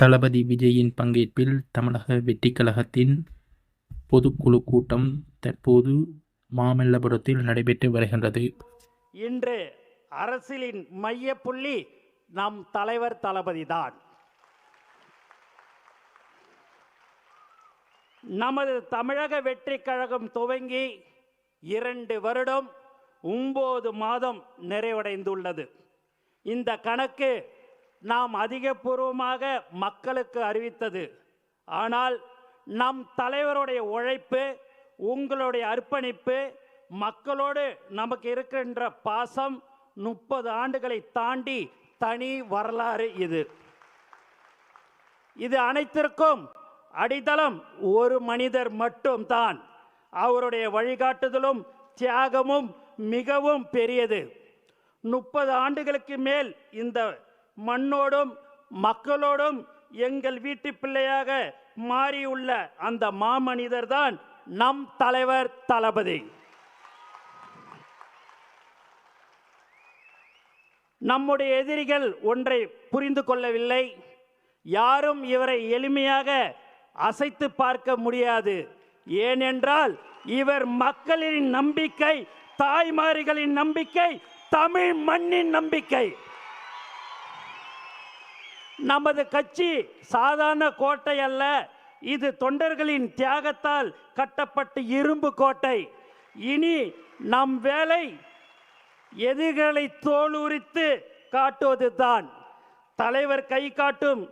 தளபதி விஜயின் பங்கேற்பில் தமிழக வெற்றிக் கழகத்தின் பொதுக்குழு கூட்டம் தற்போது மாமல்லபுரத்தில் நடைபெற்று வருகின்றது. இன்று அரசியலின் மையப்புள்ளி நம் தலைவர் தளபதிதான் நமது தமிழக வெற்றி கழகம் துவங்கி இரண்டு வருடம் ஒன்பது மாதம் நிறைவடைந்துள்ளது. இந்த கணக்கு நாம் அதிகபூர்வமாக மக்களுக்கு அறிவித்தது. ஆனால் நம் தலைவருடைய உழைப்பு உங்களுடைய அர்ப்பணிப்பு மக்களோடு நமக்கு இருக்கின்ற பாசம் முப்பது ஆண்டுகளை தாண்டி தனி வரலாறு இது. இது அனைத்திற்கும் அடித்தளம் ஒரு மனிதர் மட்டும்தான். அவருடைய வழிகாட்டுதலும் தியாகமும் மிகவும் பெரியது. முப்பது ஆண்டுகளுக்கு மேல் இந்த மண்ணோடும் மக்களோடும் எங்கள் வீட்டு பிள்ளையாக மாறியுள்ள அந்த மாமனிதர் தான் நம் தலைவர் தளபதி. நம்முடைய எதிரிகள் ஒன்றை புரிந்து கொள்ளவில்லை. யாரும் இவரை எளிமையாக அசைத்து பார்க்க முடியாது. ஏனென்றால் இவர் மக்களின் நம்பிக்கை தாய்மார்களின் நம்பிக்கை தமிழ் மண்ணின் நம்பிக்கை. நமது கட்சி சாதாரண கோட்டை அல்ல இது தொண்டர்களின் தியாகத்தால் கட்டப்பட்ட இரும்பு கோட்டை. இனி நம் வேலை எதிர்களை தோலுரித்து காட்டுவதுதான். தலைவர் கை காட்டும்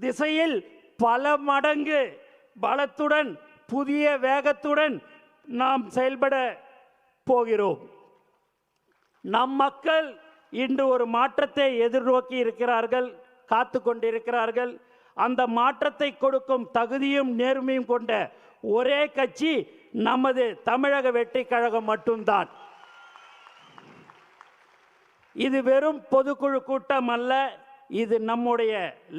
திசையில் பல மடங்கு பலத்துடன் புதிய வேகத்துடன் நாம் செயல்பட போகிறோம். நம் மக்கள் இன்று ஒரு மாற்றத்தை எதிர்நோக்கி இருக்கிறார்கள். காத்து கொண்டிருக்கிறார்கள் அந்த மாற்றத்தை கொடுக்கும் தகுதியும் நேர்மையும் கொண்ட ஒரே கட்சி நமது தமிழக வெற்றி கழகம் மட்டும்தான். இது வெறும் பொதுக்குழு கூட்டம் அல்ல இது நம்முடைய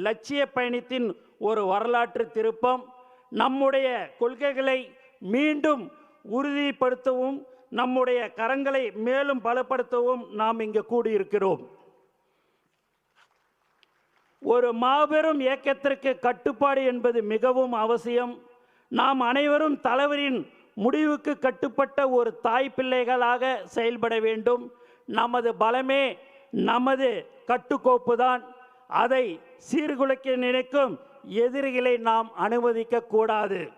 லட்சிய பயணத்தின் ஒரு வரலாற்று திருப்பம். நம்முடைய கொள்கைகளை மீண்டும் உறுதிப்படுத்தவும் நம்முடைய கரங்களை மேலும் பலப்படுத்தவும் நாம் இங்கு கூடியிருக்கிறோம். ஒரு மாபெரும் இயக்கத்திற்கு கட்டுப்பாடு என்பது மிகவும் அவசியம். நாம் அனைவரும் தலைவரின் முடிவுக்கு கட்டுப்பட்ட ஒரு தாய் பிள்ளைகளாக செயல்பட வேண்டும். நமது பலமே நமது கட்டுக்கோப்பு தான். அதை சீர்குலைக்க நினைக்கும் எதிரிகளை நாம் அனுமதிக்க கூடாது.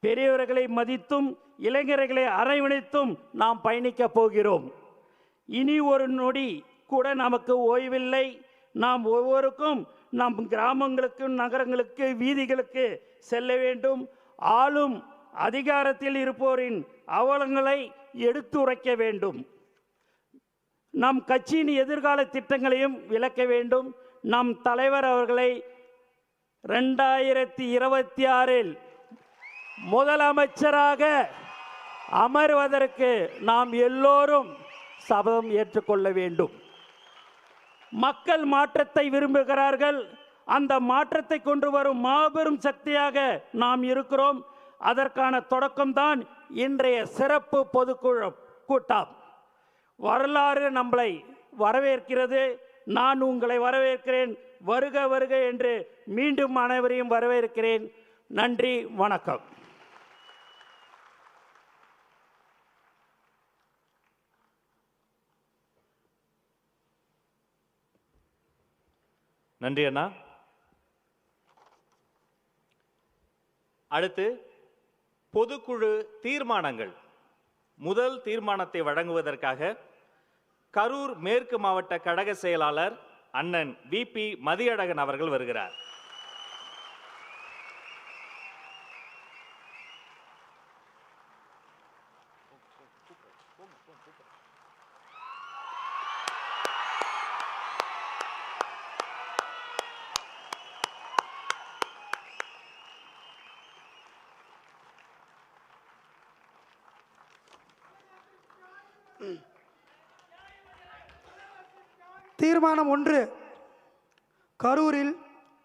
பெரியவர்களை மதித்தும் இளைஞர்களை அரவணைத்தும் நாம் பயணிக்கப் போகிறோம். இனி ஒரு நொடி கூட நமக்கு ஓய்வில்லை. நாம் ஒவ்வொருக்கும் நம் கிராமங்களுக்கு நகரங்களுக்கு வீதிகளுக்கு செல்ல வேண்டும். ஆளும் அதிகாரத்தில் இருப்போரின் அவலங்களை எடுத்துரைக்க வேண்டும். நம் கட்சியின் எதிர்கால திட்டங்களையும் விளக்க வேண்டும். நம் தலைவர் அவர்களை ரெண்டாயிரத்தி இருபத்தி ஆறில் முதலமைச்சராக அமர்வதற்கு நாம் எல்லோரும் சபதம் ஏற்றுக்கொள்ள வேண்டும். மக்கள் மாற்றத்தை விரும்புகிறார்கள். அந்த மாற்றத்தை கொண்டு வரும் மாபெரும் சக்தியாக நாம் இருக்கிறோம். அதற்கான தொடக்கம்தான் இன்றைய சிறப்பு பொதுக்குழு கூட்டம். வரலாறு நம்மளை வரவேற்கிறது. நான் உங்களை வரவேற்கிறேன். வருக வருக என்று மீண்டும் அனைவரையும் வரவேற்கிறேன். நன்றி வணக்கம். நன்றி அண்ணா. அடுத்து பொதுக்குழு தீர்மானங்கள். முதல் தீர்மானத்தை வழங்குவதற்காக கரூர் மேற்கு மாவட்ட கழக செயலாளர் அண்ணன் வி பி மதியழகன் அவர்கள் வருகிறார். தீர்மானம் ஒன்று. கரூரில்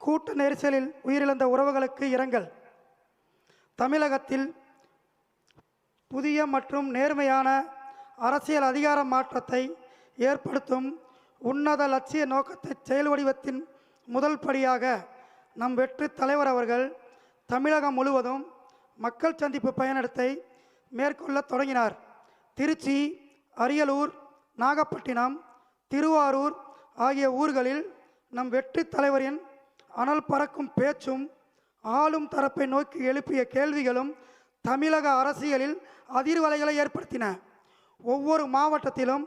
கூட்ட நெரிசலில் உயிரிழந்த உறவுகளுக்கு இரங்கல். தமிழகத்தில் புதிய மற்றும் நேர்மையான அரசியல் அதிகார மாற்றத்தை ஏற்படுத்தும் உன்னத லட்சிய நோக்கத்தை செயல் வடிவத்தின் முதல் படியாக நம் வெற்றி தலைவர் அவர்கள் தமிழகம் முழுவதும் மக்கள் சந்திப்பு பயணத்தை மேற்கொள்ள தொடங்கினார். திருச்சி அரியலூர் நாகப்பட்டினம் திருவாரூர் ஆகிய ஊர்களில் நம் வெற்றி தலைவரின் அனல் பறக்கும் பேச்சும் ஆளும் தரப்பை நோக்கி எழுப்பிய கேள்விகளும் தமிழக அரசியலில் அதிர்வலைகளை ஏற்படுத்தின. ஒவ்வொரு மாவட்டத்திலும்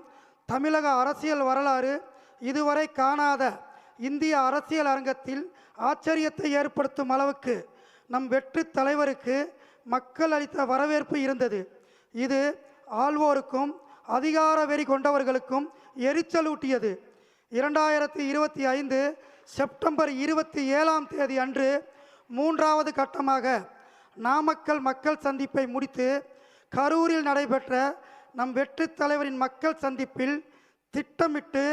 தமிழக அரசியல் வரலாறு இதுவரை காணாத இந்திய அரசியல் அரங்கத்தில் ஆச்சரியத்தை ஏற்படுத்தும் அளவுக்கு நம் வெற்றி தலைவருக்கு மக்கள் அளித்த வரவேற்பு இருந்தது. இது ஆள்வோருக்கும் அதிகார வெறி கொண்டவர்களுக்கும் எரிச்சலூட்டியது. இரண்டாயிரத்தி இருபத்தி ஐந்து செப்டம்பர் இருபத்தி ஏழாம் தேதி அன்று மூன்றாவது கட்டமாக நாமக்கல் மக்கள் சந்திப்பை முடித்து கரூரில் நடைபெற்ற நம் வெற்றி தலைவரின் மக்கள் சந்திப்பில் திட்டமிட்டு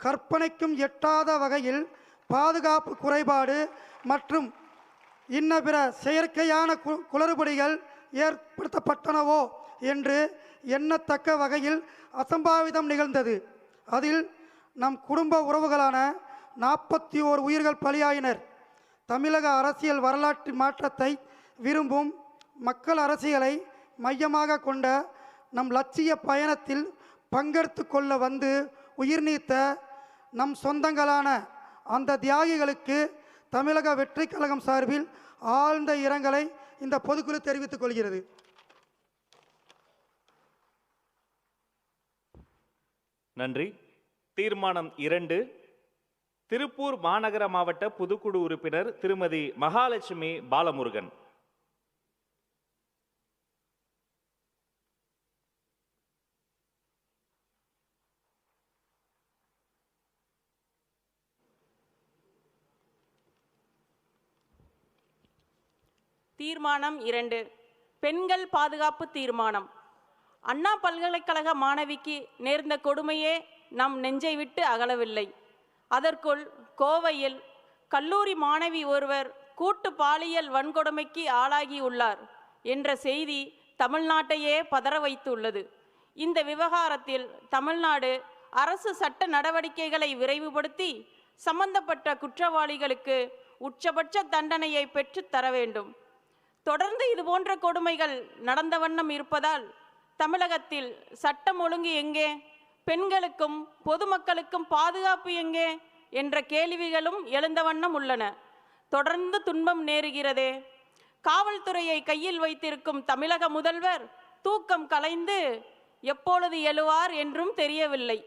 கற்பனைக்கும் எட்டாத வகையில் பாதுகாப்பு குறைபாடு மற்றும் இன்ன பிற செயற்கையான கு குளறுபடிகள் ஏற்படுத்தப்பட்டனவோ என்று எண்ணத்தக்க வகையில் அசம்பாவிதம் நிகழ்ந்தது. அதில் நம் குடும்ப உறவுகளான நாற்பத்தி ஓர் உயிர்கள் பலியாயினர். தமிழக அரசியல் வரலாற்று மாற்றத்தை விரும்பும் மக்கள் அரசியலை மையமாக கொண்ட நம் லட்சிய பயணத்தில் பங்கெடுத்து கொள்ள வந்து உயிர் நீத்த நம் சொந்தங்களான அந்த தியாகிகளுக்கு தமிழக வெற்றி கழகம் சார்பில் ஆழ்ந்த இரங்கலை இந்த பொதுக்குழு தெரிவித்துக் கொள்கிறது. நன்றி. தீர்மானம் இரண்டு. திருப்பூர் மாநகர மாவட்ட புதுக்குழு உறுப்பினர் திருமதி மகாலட்சுமி பாலமுருகன். தீர்மானம் இரண்டு. பெண்கள் பாதுகாப்பு தீர்மானம். அண்ணா பல்கலைக்கழக மாணவிக்கு நேர்ந்த கொடுமையே நம் நெஞ்சை விட்டு அகலவில்லை. அதற்குள் கோவையில் கல்லூரி மாணவி ஒருவர் கூட்டு பாலியல் வன்கொடுமைக்கு ஆளாகியுள்ளார் என்ற செய்தி தமிழ்நாட்டையே பதற வைத்துள்ளது. இந்த விவகாரத்தில் தமிழ்நாடு அரசு சட்ட நடவடிக்கைகளை விரைவுபடுத்தி சம்பந்தப்பட்ட குற்றவாளிகளுக்கு உச்சபட்ச தண்டனையை பெற்று தர வேண்டும். தொடர்ந்து இதுபோன்ற கொடுமைகள் நடந்த வண்ணம் இருப்பதால் தமிழகத்தில் சட்டம் ஒழுங்கு எங்கே? பெண்களுக்கும் பொதுமக்களுக்கும் பாதுகாப்பு எங்கே? என்ற கேள்விகளும் எழுந்த வண்ணம் உள்ளன. தொடர்ந்து துன்பம் நேருகிறதே. காவல்துறையை கையில் வைத்திருக்கும் தமிழக முதல்வர் தூக்கம் கலைந்து எப்பொழுது எழுவார் என்றும் தெரியவில்லை.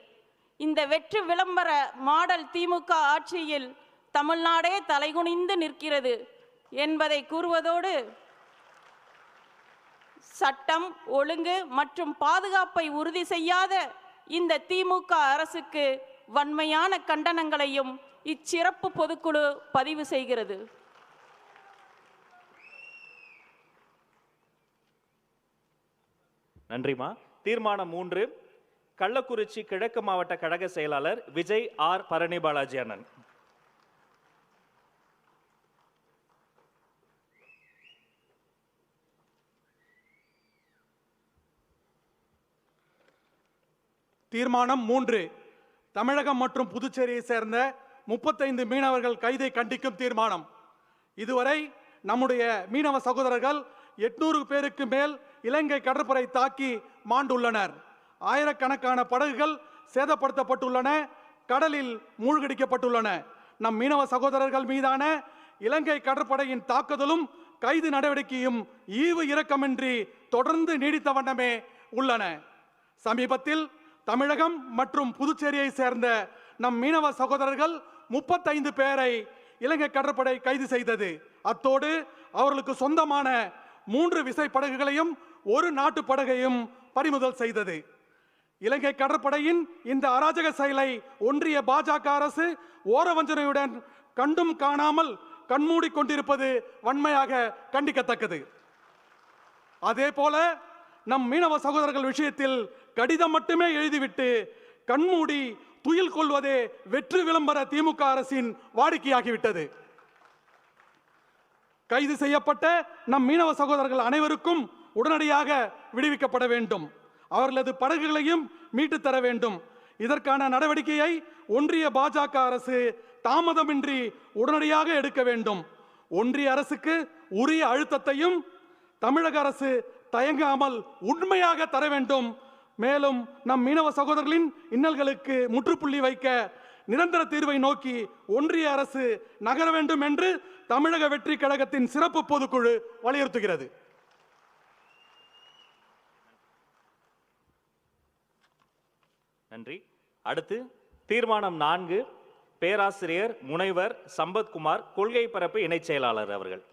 இந்த வெற்றி விளம்பர மாடல் திமுக ஆட்சியில் தமிழ்நாடே தலைகுனிந்து நிற்கிறது என்பதை கூறுவதோடு சட்டம் ஒழுங்கு மற்றும் பாதுகாப்பை உறுதி செய்யாத இந்த திமுக அரசுக்கு வன்மையான கண்டனங்களையும் இச்சிறப்பு பொதுக்குழு பதிவு செய்கிறது. நன்றிமா. தீர்மானம் மூன்று. கள்ளக்குறிச்சி கிழக்கு மாவட்ட கழக செயலாளர் விஜய் ஆர் பரணி பாலாஜி அண்ணன். தீர்மானம் மூன்று. தமிழகம் மற்றும் புதுச்சேரியை சேர்ந்த முப்பத்தைந்து மீனவர்கள் கைதை கண்டிக்கும் தீர்மானம். இதுவரை நம்முடைய மீனவ சகோதரர்கள் எட்நூறு பேருக்கு மேல் இலங்கை கடற்படை தாக்கி மாண்டுள்ளனர். ஆயிரக்கணக்கான படகுகள் சேதப்படுத்தப்பட்டுள்ளன கடலில் மூழ்கடிக்கப்பட்டுள்ளன. நம் மீனவ சகோதரர்கள் மீதான இலங்கை கடற்படையின் தாக்குதலும் கைது நடவடிக்கையும் ஈவு இரக்கமின்றி தொடர்ந்து நீடித்த வண்ணமே உள்ளன. சமீபத்தில் தமிழகம் மற்றும் புதுச்சேரியை சேர்ந்த நம் மீனவ சகோதரர்கள் முப்பத்தைந்து பேரை இலங்கை கடற்படை கைது செய்தது. அத்தோடு அவர்களுக்கு சொந்தமான மூன்று விசை படகுகளையும் ஒரு நாட்டு படகையும் பறிமுதல் செய்தது. இலங்கை கடற்படையின் இந்த அராஜக செயலை ஒன்றிய பாஜக அரசு ஓரவஞ்சனையுடன் கண்டும் காணாமல் கண்மூடி கொண்டிருப்பது வன்மையாக கண்டிக்கத்தக்கது. அதே போல நம் மீனவ சகோதரர்கள் விஷயத்தில் கடிதம் மட்டுமே எழுதிவிட்டு கண்மூடி துயில் கொள்வதே வெற்றி விளம்பர திமுக அரசின் வாடிக்கையாகிவிட்டது. கைது செய்யப்பட்ட நம் மீனவ சகோதரர்கள் அனைவருக்கும் உடனடியாக விடுவிக்கப்பட வேண்டும். அவர்களது படகுகளையும் மீட்டுத் தர வேண்டும். இதற்கான நடவடிக்கையை ஒன்றிய பாஜக அரசு தாமதமின்றி உடனடியாக எடுக்க வேண்டும். ஒன்றிய அரசுக்கு உரிய அழுத்தத்தையும் தமிழக அரசு தயங்காமல் உண்மையாக தர வேண்டும் மேலும் நம் மீனவ சகோதரர்களின் இன்னல்களுக்கு முற்றுப்புள்ளி வைக்க நிரந்தர தீர்வை நோக்கி ஒன்றிய அரசு நகர வேண்டும் என்று தமிழக வெற்றி கழகத்தின் சிறப்பு பொதுக்குழு வலியுறுத்துகிறது. நன்றி. அடுத்து தீர்மானம் நான்கு பேராசிரியர் முனைவர் சம்பத்குமார் கொள்கை பரப்பு இணைச் செயலாளர் அவர்கள்.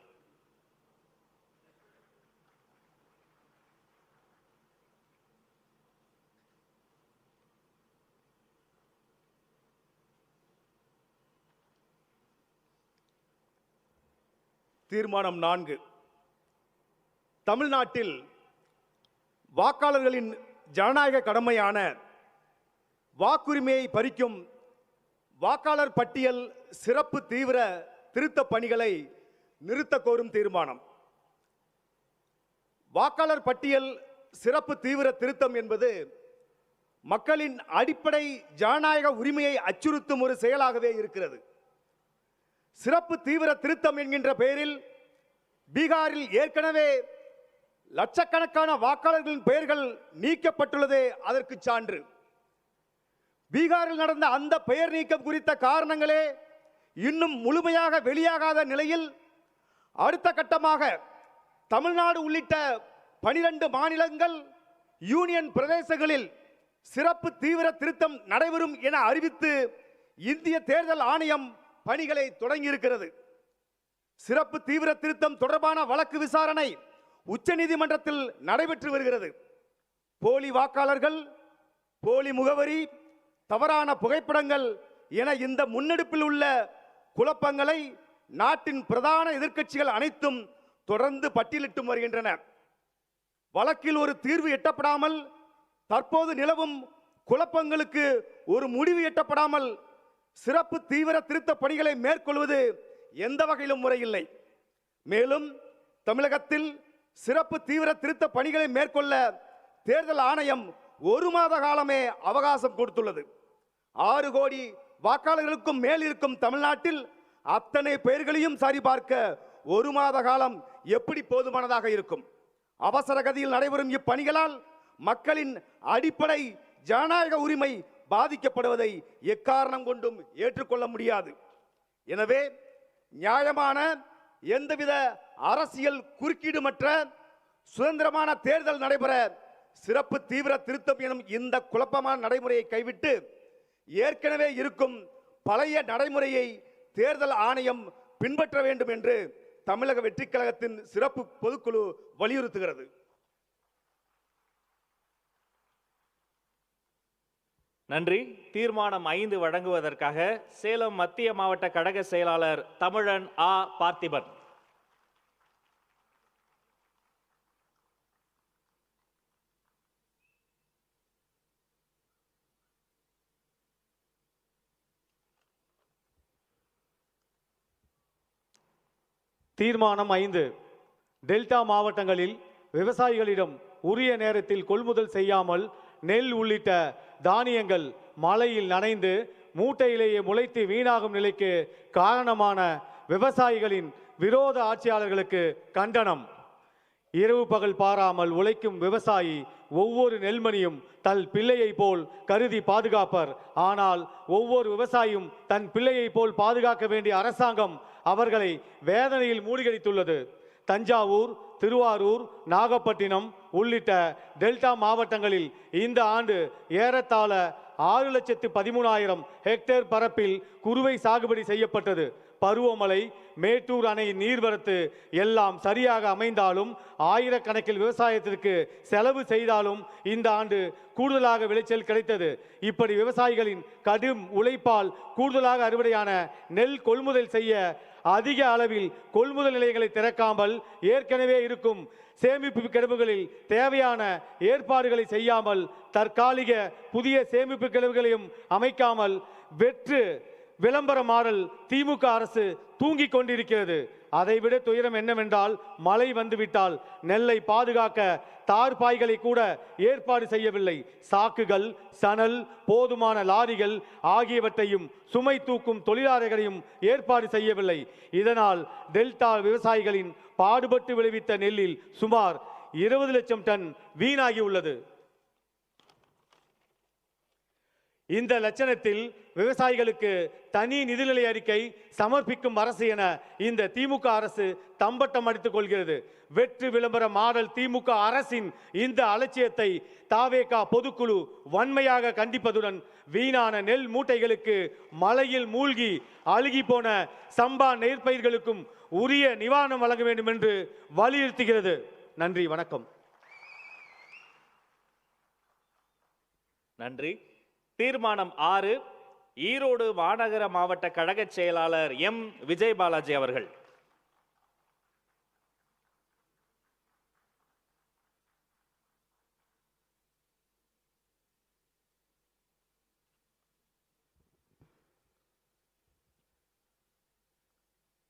தீர்மானம் நான்கு. தமிழ்நாட்டில் வாக்காளர்களின் ஜனநாயக கடமையான வாக்குரிமையை பறிக்கும் வாக்காளர் பட்டியல் சிறப்பு தீவிர திருத்த பணிகளை நிறுத்த கோரும் தீர்மானம். வாக்காளர் பட்டியல் சிறப்பு தீவிர திருத்தம் என்பது மக்களின் அடிப்படை ஜனநாயக உரிமையை அச்சுறுத்தும் ஒரு செயலாகவே இருக்கிறது. சிறப்பு தீவிர திருத்தம் என்கின்ற பெயரில் பீகாரில் ஏற்கனவே லட்சக்கணக்கான வாக்காளர்களின் பெயர்கள் நீக்கப்பட்டுள்ளதே அதற்கு சான்று. பீகாரில் நடந்த அந்த பெயர் நீக்கம் குறித்த காரணங்களே இன்னும் முழுமையாக வெளியாகாத நிலையில் அடுத்த கட்டமாக தமிழ்நாடு உள்ளிட்ட பனிரெண்டு மாநிலங்கள் யூனியன் பிரதேசங்களில் சிறப்பு தீவிர திருத்தம் நடைபெறும் என அறிவித்து இந்திய தேர்தல் ஆணையம் பணிகளை தொடங்கியிருக்கிறது. சிறப்பு தீவிர திருத்தம் தொடர்பான வழக்கு விசாரணை உச்சநீதிமன்றத்தில் நடைபெற்று வருகிறது. போலி வாக்காளர்கள் போலி முகவரி தவறான புகைப்படங்கள் என இந்த முன்னெடுப்பில் உள்ள குழப்பங்களை நாட்டின் பிரதான எதிர்க்கட்சிகள் அனைத்தும் தொடர்ந்து பட்டியலிட்டு வருகின்றன. வழக்கில் ஒரு தீர்வு எட்டப்படாமல் தற்போது நிலவும் குழப்பங்களுக்கு ஒரு முடிவு எட்டப்படாமல் சிறப்பு தீவிர திருத்த பணிகளை மேற்கொள்வது எந்த வகையிலும் முறையில்லை. மேலும் தமிழகத்தில் சிறப்பு தீவிர திருத்த பணிகளை மேற்கொள்ள தேர்தல் ஆணையம் ஒரு மாத காலமே அவகாசம் கொடுத்துள்ளது. ஆறு கோடி வாக்காளர்களுக்கும் மேல் இருக்கும் தமிழ்நாட்டில் அத்தனை பெயர்களையும் சரிபார்க்க ஒரு மாத காலம் எப்படி போதுமானதாக இருக்கும்? அவசர கதியில் நடைபெறும் இப்பணிகளால் மக்களின் அடிப்படை ஜனநாயக உரிமை பாதிக்கப்படுவதை எக்காரணம் கொண்டும் ஏற்றுக்கொள்ள முடியாது. எனவே நியாயமான எந்தவித அரசியல் குறுக்கீடுமற்ற சுதந்திரமான தேர்தல் நடைபெற சிறப்பு தீவிர திருத்தம் எனும் இந்த குழப்பமான நடைமுறையை கைவிட்டு ஏற்கனவே இருக்கும் பழைய நடைமுறையை தேர்தல் ஆணையம் பின்பற்ற வேண்டும் என்று தமிழக வெற்றிக் கழகத்தின் சிறப்பு பொதுக்குழு வலியுறுத்துகிறது. நன்றி. தீர்மானம் ஐந்து வழங்குவதற்காக சேலம் மத்திய மாவட்ட கழக செயலாளர் தமிழன் ஆ. பார்த்திபன். தீர்மானம் ஐந்து. டெல்டா மாவட்டங்களில் விவசாயிகளிடம் உரிய நேரத்தில் கொள்முதல் செய்யாமல் நெல் உள்ளிட்ட தானியங்கள் மழையில் நனைந்து மூட்டையிலேயே முளைத்து வீணாகும் நிலைக்கு காரணமான விவசாயிகளின் விரோத ஆட்சியாளர்களுக்கு கண்டனம். இரவு பகல் பாராமல் உழைக்கும் விவசாயி ஒவ்வொரு நெல்மணியும் தன் பிள்ளையை போல் கருதி பாதுகாப்பர். ஆனால் ஒவ்வொரு விவசாயியும் தன் பிள்ளையைப் போல் பாதுகாக்க வேண்டிய அரசாங்கம் அவர்களை வேதனையில் மூழ்கடித்துள்ளது தஞ்சாவூர் திருவாரூர் நாகப்பட்டினம் உள்ளிட்ட டெல்டா மாவட்டங்களில் இந்த ஆண்டு ஏறத்தாழ ஆறு லட்சத்து பதிமூணாயிரம் ஹெக்டேர் பரப்பில் குறுவை சாகுபடி செய்யப்பட்டது. பருவமழை மேட்டூர் அணையின் நீர்வரத்து எல்லாம் சரியாக அமைந்தாலும் ஆயிரக்கணக்கில் விவசாயத்திற்கு செலவு செய்தாலும் இந்த ஆண்டு கூடுதலாக விளைச்சல் கிடைத்தது. இப்படி விவசாயிகளின் கடும் உழைப்பால் கூடுதலாக அறுவடையான நெல் கொள்முதல் செய்ய அதிக அளவில் கொள்முதல் நிலையங்களை திறக்காமல் ஏற்கனவே இருக்கும் சேமிப்பு கிடவுகளில் தேவையான ஏற்பாடுகளை செய்யாமல் தற்காலிக புதிய சேமிப்பு கிடவுகளையும் அமைக்காமல் வெற்று விளம்பர மாறல் திமுக அரசு தூங்கிக் கொண்டிருக்கிறது. அதைவிட துயரம் என்னவென்றால் மழை வந்துவிட்டால் நெல்லை பாதுகாக்க தார் பாய்களை கூட ஏற்பாடு செய்யவில்லை. சாக்குகள் சணல் போதுமான லாரிகள் ஆகியவற்றையும் சுமை தூக்கும் தொழிலாளர்களையும் ஏற்பாடு செய்யவில்லை. இதனால் டெல்டா விவசாயிகளின் பாடுபட்டு விளைவித்த நெல்லில் சுமார் இருபது லட்சம் டன் வீணாகி உள்ளது இந்த லட்சணத்தில் விவசாயிகளுக்கு தனி நிதிநிலை அறிக்கை சமர்ப்பிக்கும் அரசு என இந்த திமுக அரசு தம்பட்டம் அடித்துக் கொள்கிறது. வெற்று விளம்பர மாடல் திமுக அரசின் இந்த அலட்சியத்தை தாவேகா பொதுக்குழு வன்மையாக கண்டிப்பதுடன் வீணான நெல் மூட்டைகளுக்கு மழையில் மூழ்கி அழுகி போன சம்பா நெற்பயிர்களுக்கும் உரிய நிவாரணம் வழங்க வேண்டும் என்று வலியுறுத்துகிறது. நன்றி வணக்கம். நன்றி. தீர்மானம் ஆறு ஈரோடு மாநகர மாவட்ட கழக செயலாளர் எம். விஜய் பாலாஜி அவர்கள்.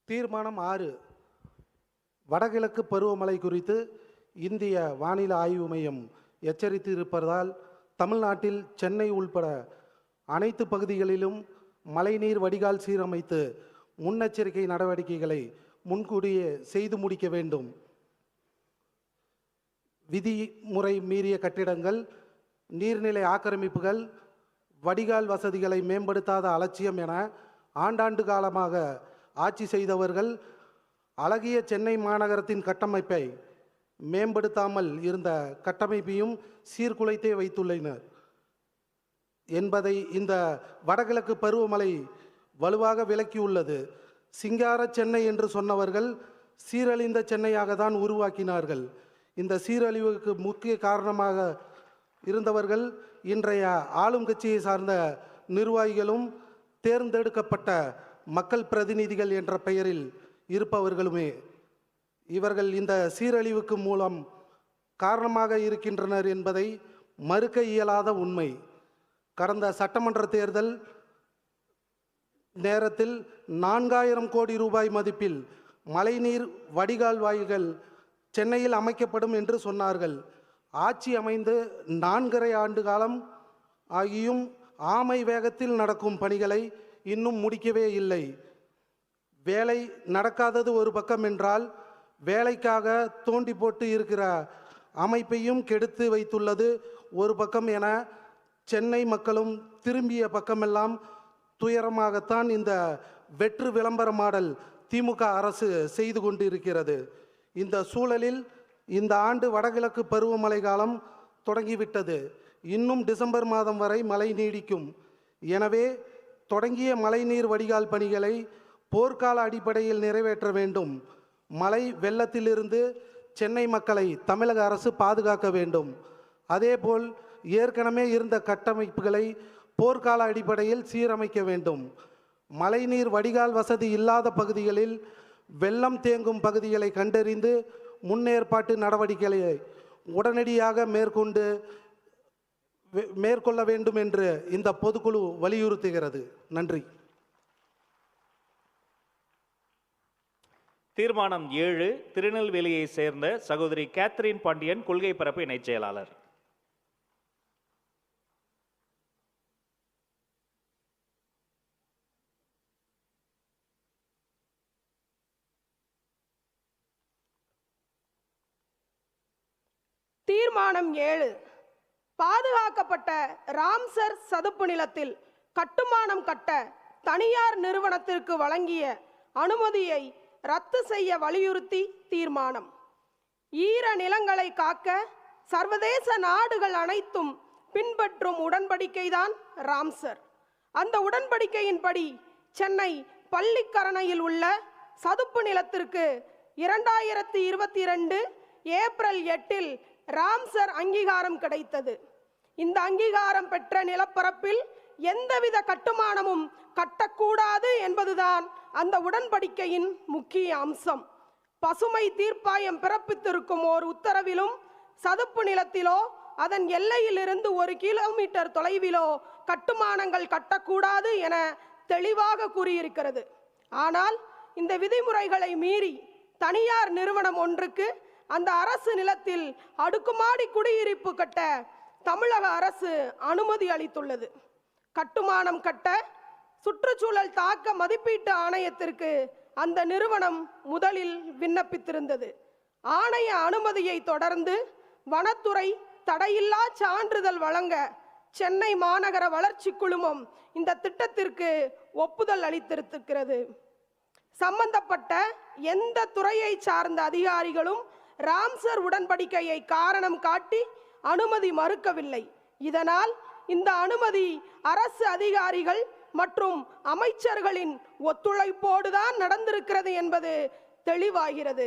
தீர்மானம் ஆறு. வடகிழக்கு பருவமழை குறித்து இந்திய வானிலை ஆய்வு மையம் எச்சரித்து இருப்பதால் தமிழ்நாட்டில் சென்னை உள்பட அனைத்து பகுதிகளிலும் மழைநீர் வடிகால் சீரமைத்து முன்னெச்சரிக்கை நடவடிக்கைகளை முன்கூடியே செய்து முடிக்க வேண்டும். விதிமுறை மீறிய கட்டிடங்கள் நீர்நிலை ஆக்கிரமிப்புகள் வடிகால் வசதிகளை மேம்படுத்தாத அலட்சியம் என ஆண்டாண்டு காலமாக ஆட்சி செய்தவர்கள் அழகிய சென்னை மாநகரத்தின் கட்டமைப்பை மேம்படுத்தாமல் இருந்த கட்டமைப்பையும் சீர்குலைத்தே வைத்துள்ளனர். என்பதை இந்த வடகிழக்கு பருவமழை வலுவாக விளக்கியுள்ளது. சிங்கார சென்னை என்று சொன்னவர்கள் சீரழிந்த சென்னையாக தான் உருவாக்கினார்கள். இந்த சீரழிவுக்கு முக்கிய காரணமாக இருந்தவர்கள் இன்றைய ஆளும் கட்சியை சார்ந்த நிர்வாகிகளும் தேர்ந்தெடுக்கப்பட்ட மக்கள் பிரதிநிதிகள் என்ற பெயரில் இருப்பவர்களுமே இவர்கள் இந்த சீரழிவுக்கு மூலம் காரணமாக இருக்கின்றனர் என்பதை மறுக்க இயலாத உண்மை. கடந்த சட்டமன்ற தேர்தல் நேரத்தில் நான்காயிரம் கோடி ரூபாய் மதிப்பில் மழைநீர் வடிகால் வாயில்கள் சென்னையில் அமைக்கப்படும் என்று சொன்னார்கள். ஆட்சி அமைந்து நான்கரை ஆண்டு காலம் ஆகியும் ஆமை வேகத்தில் நடக்கும் பணிகளை இன்னும் முடிக்கவே இல்லை. வேலை நடக்காதது ஒரு பக்கம் என்றால் வேலைக்காக தோண்டி போட்டு இருக்கிற அமைப்பையும் கெடுத்து வைத்துள்ளது ஒரு பக்கம் என சென்னை மக்களும் திரும்பிய பக்கமெல்லாம் துயரமாகத்தான் இந்த வெற்று விளம்பர மாடல் திமுக அரசு செய்து கொண்டிருக்கிறது. இந்த சூழலில் இந்த ஆண்டு வடகிழக்கு பருவமழை காலம் தொடங்கிவிட்டது. இன்னும் டிசம்பர் மாதம் வரை மழை நீடிக்கும். எனவே தொடங்கிய மழைநீர் வடிகால் பணிகளை போர்க்கால அடிப்படையில் நிறைவேற்ற வேண்டும். மழை வெள்ளத்திலிருந்து சென்னை மக்களை தமிழக அரசு பாதுகாக்க வேண்டும். அதேபோல் ஏற்கனவே இருந்த கட்டமைப்புகளை போர்க்கால அடிப்படையில் சீரமைக்க வேண்டும். மழைநீர் வடிகால் வசதி இல்லாத பகுதிகளில் வெள்ளம் தேங்கும் பகுதிகளை கண்டறிந்து முன்னேற்பாட்டு நடவடிக்கைகளை உடனடியாக மேற்கொண்டு மேற்கொள்ள வேண்டும் என்று இந்த பொதுக்குழு வலியுறுத்துகிறது. நன்றி. தீர்மானம் ஏழு திருநெல்வேலியை சேர்ந்த சகோதரி கேத்ரின் பாண்டியன் கொள்கை பரப்பு இணைச் செயலாளர். தீர்மானம் ஏழு. பாதுகாக்கப்பட்ட ராம்சர் சதுப்பு நிலத்தில் கட்டுமானம் கட்ட தனியார் நிறுவனத்திற்கு வழங்கிய அனுமதியை ரத்து செய்ய வலியுறுத்தி தீர்மானம். ஈர நிலங்களை காக்க சர்வதேச நாடுகள் அனைத்தும் பின்பற்றும் உடன்படிக்கைதான் ராம்சர். அந்த உடன்படிக்கையின்படி சென்னை பள்ளிக்கரணையில் உள்ள சதுப்பு நிலத்திற்கு இரண்டாயிரத்தி இருபத்தி ரெண்டு ஏப்ரல் எட்டில் ராம்சர் அங்கீகாரம் கிடைத்தது. இந்த அங்கீகாரம் பெற்ற நிலப்பரப்பில் எந்தவித கட்டுமானமும் கட்டக்கூடாது என்பதுதான் அந்த உடன்படிக்கையின் முக்கிய அம்சம். பசுமை தீர்ப்பாயம் பிறப்பித்திருக்கும் ஓர் உத்தரவிலும் சதுப்பு நிலத்திலோ அதன் எல்லையிலிருந்து ஒரு கிலோமீட்டர் தொலைவிலோ கட்டுமானங்கள் கட்டக்கூடாது என தெளிவாக கூறியிருக்கிறது. ஆனால் இந்த விதிமுறைகளை மீறி தனியார் நிறுவனம் ஒன்றுக்கு அந்த அரசு நிலத்தில் அடுக்குமாடி குடியிருப்பு கட்ட தமிழக அரசு அனுமதி அளித்துள்ளது. கட்டுமானம் கட்ட சுற்றுச்சூழல் தாக்க மதிப்பீட்டு ஆணையத்திற்கு அந்த நிறுவனம் முதலில் விண்ணப்பித்திருந்தது. ஆணைய அனுமதியை தொடர்ந்து வனத்துறை தடையில்லா சான்றிதழ் வழங்க சென்னை மாநகர வளர்ச்சி குழுமம் இந்த திட்டத்திற்கு ஒப்புதல் அளித்திருக்கிறது. சம்பந்தப்பட்ட எந்த துறையை சார்ந்த அதிகாரிகளும் ராம்சர் உடன்படிக்கையை காரணம் காட்டி அனுமதி மறுக்கவில்லை. இதனால் இந்த அனுமதி அரசு அதிகாரிகள் மற்றும் அமைச்சர்களின் ஒத்துழைப்போடுதான் நடந்திருக்கிறது என்பது தெளிவாகிறது.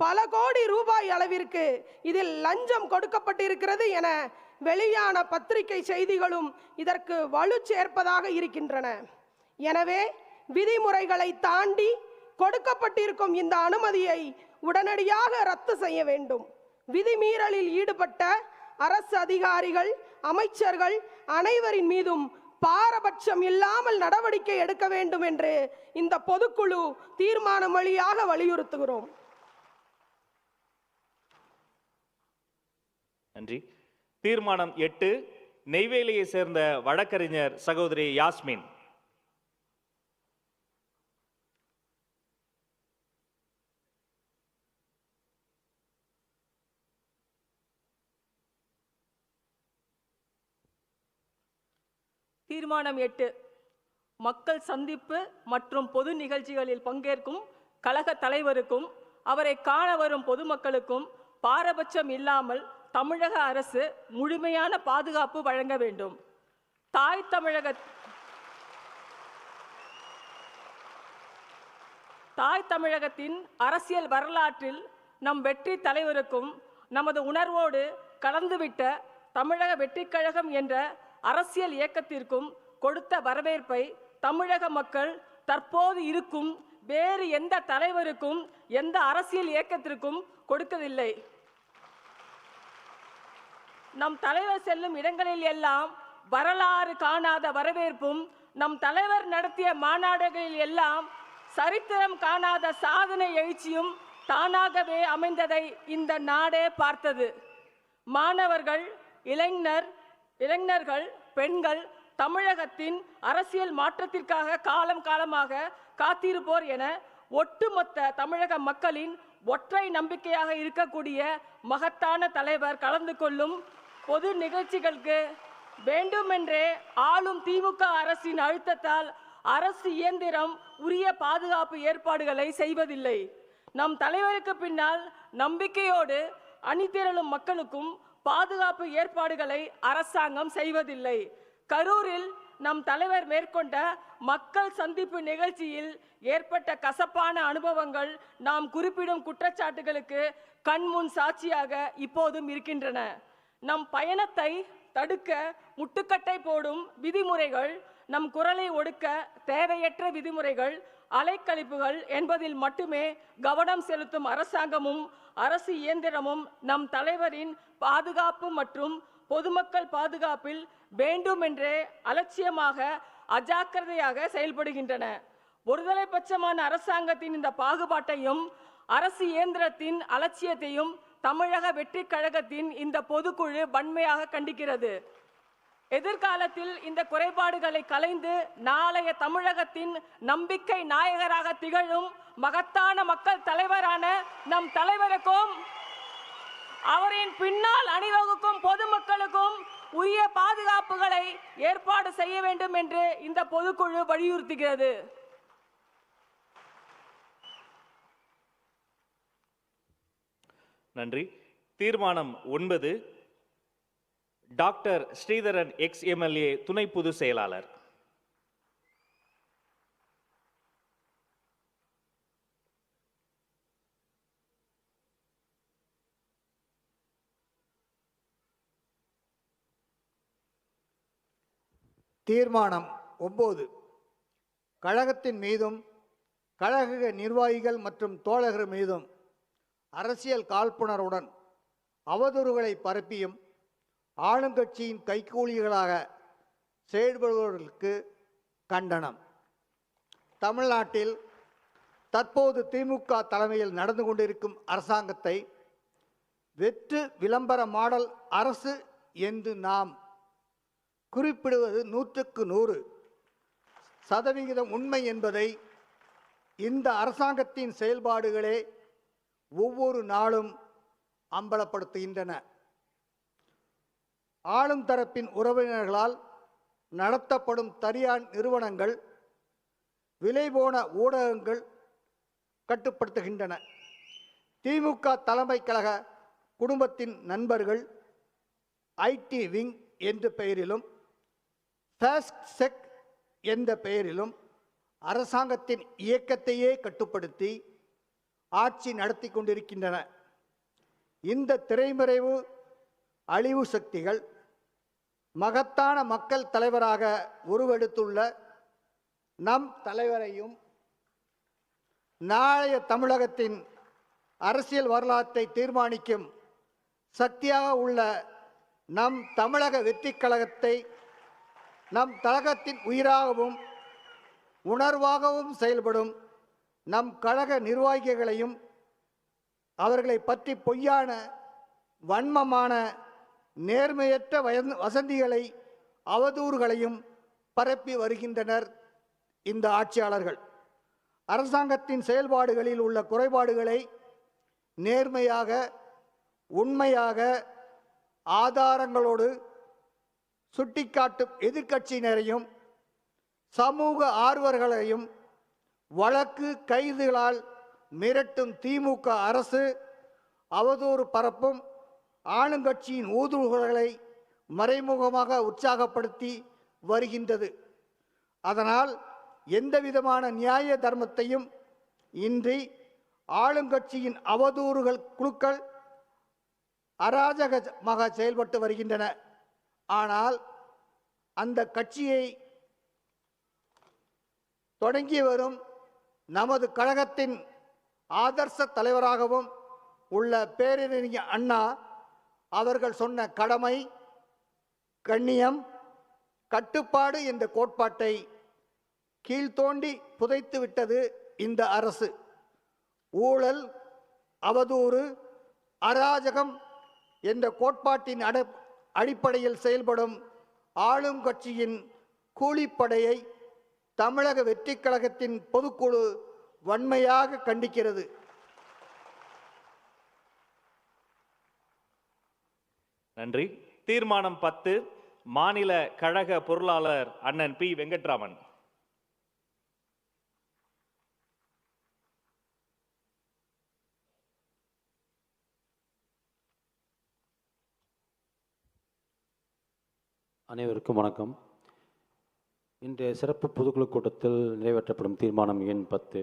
பல கோடி ரூபாய் அளவிற்கு இதில் லஞ்சம் கொடுக்கப்பட்டிருக்கிறது என வெளியான பத்திரிகை செய்திகளும் இதற்கு வலு சேர்ப்பதாக இருக்கின்றன. எனவே விதிமுறைகளை தாண்டி கொடுக்கப்பட்டிருக்கும் இந்த அனுமதியை உடனடியாக ரத்து செய்ய வேண்டும். விதிமீறலில் ஈடுபட்ட அரசு அதிகாரிகள் அமைச்சர்கள் அனைவரின் மீதும் பாரபட்சம் இல்லாமல் நடவடிக்கை எடுக்க வேண்டும் என்று இந்த பொதுக்குழு தீர்மானம் வழியாக வலியுறுத்துகிறோம். நன்றி. தீர்மானம் எட்டு நெய்வேலியை சேர்ந்த வழக்கறிஞர் சகோதரி யாஸ்மின். தீர்மானம் எட்டு. மக்கள் சந்திப்பு மற்றும் பொது நிகழ்ச்சிகளில் பங்கேற்கும் கழக தலைவருக்கும் அவரை காண வரும் பொதுமக்களுக்கும் பாரபட்சம் இல்லாமல் தமிழக அரசு முழுமையான பாதுகாப்பு வழங்க வேண்டும். தாய் தமிழக தாய் தமிழகத்தின் அரசியல் வரலாற்றில் நம் வெற்றி தலைவருக்கும் நமது உணர்வோடு கலந்துவிட்ட தமிழக வெற்றிக் கழகம் என்ற அரசியல் இயக்கத்திற்கும் கொடுத்த வரவேற்பை தமிழக மக்கள் தற்போது இருக்கும் வேறு எந்த தலைவருக்கும் எந்த அரசியல் இயக்கத்திற்கும் கொடுக்கவில்லை. நம் தலைவர் செல்லும் இடங்களில் எல்லாம் வரலாறு காணாத வரவேற்பும் நம் தலைவர் நடத்திய மாநாடுகளில் எல்லாம் சரித்திரம் காணாத சாதனை எழுச்சியும் தானாகவே அமைந்ததை இந்த நாடே பார்த்தது. மாணவர்கள் இளைஞர் இளைஞர்கள் பெண்கள் தமிழகத்தின் அரசியல் மாற்றத்திற்காக காலம் காலமாக காத்திருப்போர் என ஒட்டுமொத்த தமிழக மக்களின் ஒற்றை நம்பிக்கையாக இருக்கக்கூடிய மகத்தான தலைவர் கலந்து கொள்ளும் பொது நிகழ்ச்சிகளுக்கு வேண்டுமென்றே ஆளும் திமுக அரசின் அழுத்தத்தால் அரசு இயந்திரம் உரிய பாதுகாப்பு ஏற்பாடுகளை செய்வதில்லை. நம் தலைவருக்கு பின்னால் நம்பிக்கையோடு அணிதிரளும் மக்களுக்கும் பாதுகாப்பு ஏற்பாடுகளை அரசாங்கம் செய்வதில்லை. கரூரில் நம் தலைவர் மேற்கொண்ட மக்கள் சந்திப்பு நிகழ்ச்சியில் ஏற்பட்ட கசப்பான அனுபவங்கள் நாம் குறிப்பிடும் குற்றச்சாட்டுகளுக்கு கண்முன் சாட்சியாக இப்போதும் இருக்கின்றன. நம் பயணத்தை தடுக்க முட்டுக்கட்டை போடும் விதிமுறைகள் நம் குரலை ஒடுக்க தேவையற்ற விதிமுறைகள் அலைக்கழிப்புகள் என்பதில் மட்டுமே கவனம் செலுத்தும் அரசாங்கமும் அரசு இயந்திரமும் நம் தலைவரின் பாதுகாப்பு மற்றும் பொதுமக்கள் பாதுகாப்பில் வேண்டுமென்றே அலட்சியமாக அஜாக்கிரதையாக செயல்படுகின்றன. ஒருதலை பட்சமான அரசாங்கத்தின் இந்த பாகுபாட்டையும் அரசு இயந்திரத்தின் அலட்சியத்தையும் தமிழக வெற்றி கழகத்தின் இந்த பொதுக்குழு வன்மையாக கண்டிக்கிறது. எதிர்காலத்தில் இந்த குறைபாடுகளை கலைந்து நாளைய தமிழகத்தின் நம்பிக்கை நாயகராக திகழும் மகத்தான மக்கள் தலைவரான நம் தலைவருக்கும் அவரின் பின்னால் அணிவகுக்கும் பொதுமக்களுக்கும் உரிய பாதுகாப்புகளை ஏற்பாடு செய்ய வேண்டும் என்று இந்த பொதுக்குழு வலியுறுத்துகிறது. நன்றி. தீர்மானம் ஒன்பது டாக்டர் ஸ்ரீதரன் எக்ஸ் எம்எல்ஏ துணை பொதுச் செயலாளர். தீர்மானம் ஒம்பது. கழகத்தின் மீதும் கழக நிர்வாகிகள் மற்றும் தோழர்கள் மீதும் அரசியல் காழ்ப்புணர்வுடன் அவதூறுகளை பரப்பியும் ஆளுங்கட்சியின் கைக்கூலிகளாக செயல்படுபவர்களுக்கு கண்டனம். தமிழ்நாட்டில் தற்போது திமுக தலைமையில் நடந்து கொண்டிருக்கும் அரசாங்கத்தை வெற்று விளம்பர மாடல் அரசு என்று நாம் குறிப்பிடுவது நூற்றுக்கு நூறு சதவிகிதம் உண்மை என்பதை இந்த அரசாங்கத்தின் செயல்பாடுகளே ஒவ்வொரு நாளும் அம்பலப்படுத்துகின்றன. ஆளும் தரப்பின் உறவினர்களால் நடத்தப்படும் தனியார் நிறுவனங்கள் விலைபோன ஊடகங்கள் கட்டுப்படுத்துகின்றன. திமுக தலைமை கழக குடும்பத்தின் நண்பர்கள் ஐடி விங் என்ற பெயரிலும் ஃபேஸ்ட் செக் என்ற பெயரிலும் அரசாங்கத்தின் இயக்கத்தையே கட்டுப்படுத்தி ஆட்சி நடத்தி கொண்டிருக்கின்றன. இந்த திரைமறைவு அழிவு சக்திகள் மகத்தான மக்கள் தலைவராக உருவெடுத்துள்ள நம் தலைவரையும் நாளைய தமிழகத்தின் அரசியல் வரலாற்றை தீர்மானிக்கும் சக்தியாக உள்ள நம் தமிழக வெற்றிக் கழகத்தை நம் கழகத்தின் உயிராகவும் உணர்வாகவும் செயல்படும் நம் கழக நிர்வாகிகளையும் அவர்களை பற்றி பொய்யான வன்மமான நேர்மையற்ற வயந் வசந்திகளை அவதூறுகளையும் பரப்பி வருகின்றனர் இந்த ஆட்சியாளர்கள். அரசாங்கத்தின் செயல்பாடுகளில் உள்ள குறைபாடுகளை நேர்மையாக உண்மையாக ஆதாரங்களோடு சுட்டிக்காட்டும் எதிர்க்கட்சியினரையும் சமூக ஆர்வர்களையும் வழக்கு கைதுகளால் மிரட்டும் திமுக அரசு அவதூறு பரப்பும் ஆளுங்கட்சியின் ஊதுகுழலை மறைமுகமாக உற்சாகப்படுத்தி வருகின்றது. அதனால் எந்தவிதமான நியாய தர்மத்தையும் இன்றி ஆளுங்கட்சியின் அவதூறுகள் குழுக்கள் அராஜகமாக செயல்பட்டு வருகின்றன. ஆனால் அந்த கட்சியை தொடங்கி வரும் நமது கழகத்தின் ஆதர்ச தலைவராகவும் உள்ள பேரறிஞர் அண்ணா அவர்கள் சொன்ன கடமை கண்ணியம் கட்டுப்பாடு என்ற கோட்பாட்டை கீழ்த்தோண்டி புதைத்து விட்டது இந்த அரசு. ஊழல் அவதூறு அராஜகம் என்ற கோட்பாட்டின் அட அடிப்படையில் செயல்படும் ஆளும் கட்சியின் கூலிப்படையை தமிழக வெற்றிக் கழகத்தின் பொதுக்குழு வன்மையாக கண்டிக்கிறது. நன்றி. தீர்மானம் பத்து மாநில கழக பொருளாளர் அண்ணன் பி. வெங்கட்ராமன். அனைவருக்கும் வணக்கம். இன்றைய சிறப்பு பொதுக்குழு கூட்டத்தில் நிறைவேற்றப்படும் தீர்மானம் எண் பத்து.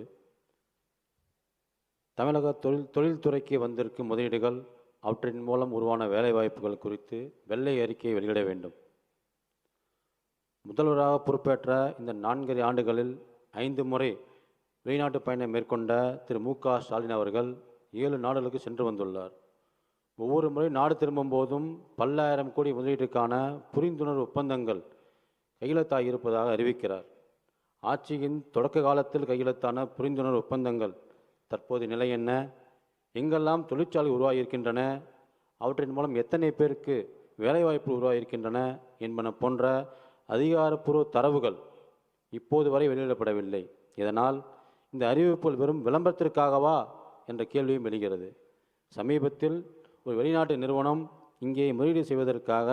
தமிழக தொழில் தொழில்துறைக்கு வந்திருக்கும் முதலீடுகள் அவற்றின் மூலம் உருவான வேலைவாய்ப்புகள் குறித்து வெள்ளை அறிக்கையை வெளியிட வேண்டும். முதல்வராக பொறுப்பேற்ற இந்த நான்கரை ஆண்டுகளில் ஐந்து முறை வெளிநாட்டு பயணம் மேற்கொண்ட திரு மு க ஸ்டாலின் அவர்கள் ஏழு நாடுகளுக்கு சென்று வந்துள்ளார். ஒவ்வொரு முறை நாடு திரும்பும் போதும் பல்லாயிரம் கோடி முதலீட்டுக்கான புரிந்துணர்வு ஒப்பந்தங்கள் கையெழுத்தாக இருப்பதாக அறிவிக்கிறார். ஆட்சியின் தொடக்க காலத்தில் கையெழுத்தான புரிந்துணர்வு ஒப்பந்தங்கள் தற்போது நிலை என்ன? எங்கெல்லாம் தொழிற்சாலை உருவாகியிருக்கின்றன அவற்றின் மூலம் எத்தனை பேருக்கு வேலைவாய்ப்பு உருவாகியிருக்கின்றன என்பன போன்ற அதிகாரப்பூர்வ தரவுகள் இப்போது வரை வெளியிடப்படவில்லை. இதனால் இந்த அறிவிப்புகள் வெறும் விளம்பரத்திற்காகவா என்ற கேள்வியும் எழுகிறது. சமீபத்தில் ஒரு வெளிநாட்டு நிறுவனம் இங்கே முதலீடு செய்வதற்காக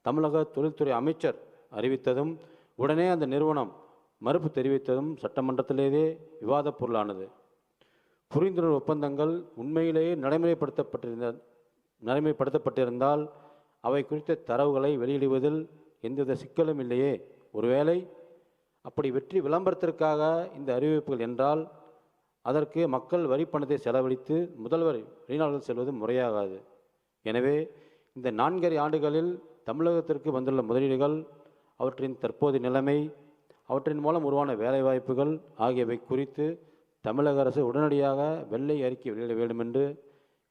தமிழக தொழில்துறை அமைச்சர் அறிவித்ததும் உடனே அந்த நிறுவனம் மறுப்பு தெரிவித்ததும் சட்டமன்றத்திலேயே விவாதப் பொருளானது. புரிந்துணர்வு ஒப்பந்தங்கள் உண்மையிலேயே நடைமுறைப்படுத்தப்பட்டிருந்த நடைமுறைப்படுத்தப்பட்டிருந்தால் அவை குறித்த தரவுகளை வெளியிடுவதில் எந்தவித சிக்கலும் இல்லையே. ஒருவேளை அப்படி வெற்றி விளம்பரத்திற்காக இந்த அறிவிப்புகள் என்றால் அதற்கு மக்கள் வரி பணத்தை செலவழித்து முதல்வர் வெளிநாடுகள் செல்வது முறையாகாது. எனவே இந்த நான்கரை ஆண்டுகளில் தமிழகத்திற்கு வந்துள்ள முதலீடுகள் அவற்றின் தற்போதைய நிலைமை அவற்றின் மூலம் உருவான வேலைவாய்ப்புகள் ஆகியவை குறித்து தமிழக அரசு உடனடியாக வெள்ளை அறிக்கை வெளியிட வேண்டும் என்று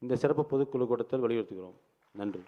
இந்த சிறப்பு பொதுக்குழு கூட்டத்தில் வலியுறுத்துகிறோம். நன்றி.